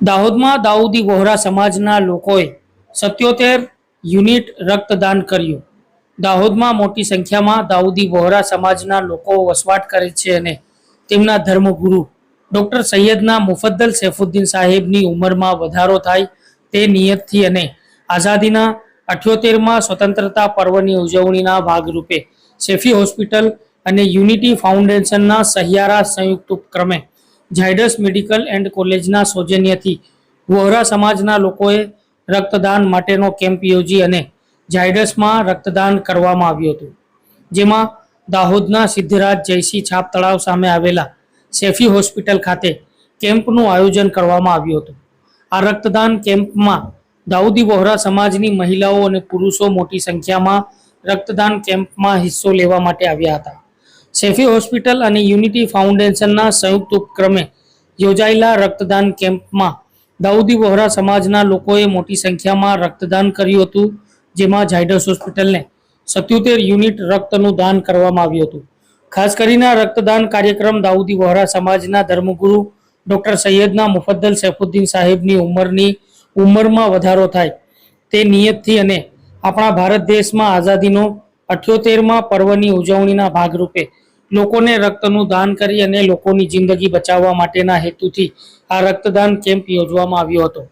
દાહોદમાં દાઉદી વોહરા સમાજના લોકોએ સત્યોતેર યુનિટ રક્તદાન કર્યું. દાહોદમાં મોટી સંખ્યામાં દાઉદી વોહરા સમાજના લોકો વસવાટ કરે છે અને તેમના ધર્મગુરુ ડૉક્ટર સૈયદના મુફદ્દલ સૈફુદ્દીન સાહેબની ઉંમરમાં વધારો થાય તે નિયતથી અને આઝાદીના અઠ્યોતેરમાં સ્વતંત્રતા પર્વની ઉજવણીના ભાગરૂપે સેફી હોસ્પિટલ અને યુનિટી ફાઉન્ડેશનના સહિયારા સંયુક્ત ઉપક્રમે ઝાયડસ મેડિકલ એન્ડ કોલેજના સૌજન્યથી વોહરા સમાજના લોકોએ રક્તદાન માટેનો કેમ્પ યોજી અને ઝાયડસમાં રક્તદાન કરવામાં આવ્યું હતું. જેમાં દાહોદના સિદ્ધરાજ જયસિંહ છાપ તળાવ સામે આવેલા સેફી હોસ્પિટલ ખાતે કેમ્પનું આયોજન કરવામાં આવ્યું હતું. આ રક્તદાન કેમ્પમાં દાઉદી વોહરા સમાજની મહિલાઓ અને પુરુષો મોટી સંખ્યામાં રક્તદાન કેમ્પમાં હિસ્સો લેવા માટે આવ્યા હતા. શેફી હોસ્પિટલ અને યુનિટી ફાઉન્ડેશનના સંયુક્ત ઉપક્રમે યોજાયેલા રક્તદાન કેમ્પમાં દાઉદી વહોરા સમાજના લોકોએ મોટી સંખ્યામાં રક્તદાન કર્યું હતું, જેમાં ઝાયડસ હોસ્પિટલને સત્યોતેર યુનિટ રક્તનું દાન કરવામાં આવ્યું હતું. ખાસ કરીને રક્તદાન કાર્યક્રમ દાઉદી વોહરા સમાજના ધર્મગુરુ ડૉક્ટર સૈયદના મુફદ્દલ સૈફુદ્દીન સાહેબની ઉંમરની ઉંમરમાં વધારો થાય તે નિયતથી અને આપણા ભારત દેશમાં આઝાદીનો અઠ્યોતેરમાં પર્વની ઉજવણીના ભાગરૂપે લોકોને રક્તનું દાન કરી અને લોકોની જિંદગી બચાવવા માટેના હેતુથી આ રક્તદાન કેમ્પ યોજવામાં આવ્યો હતો.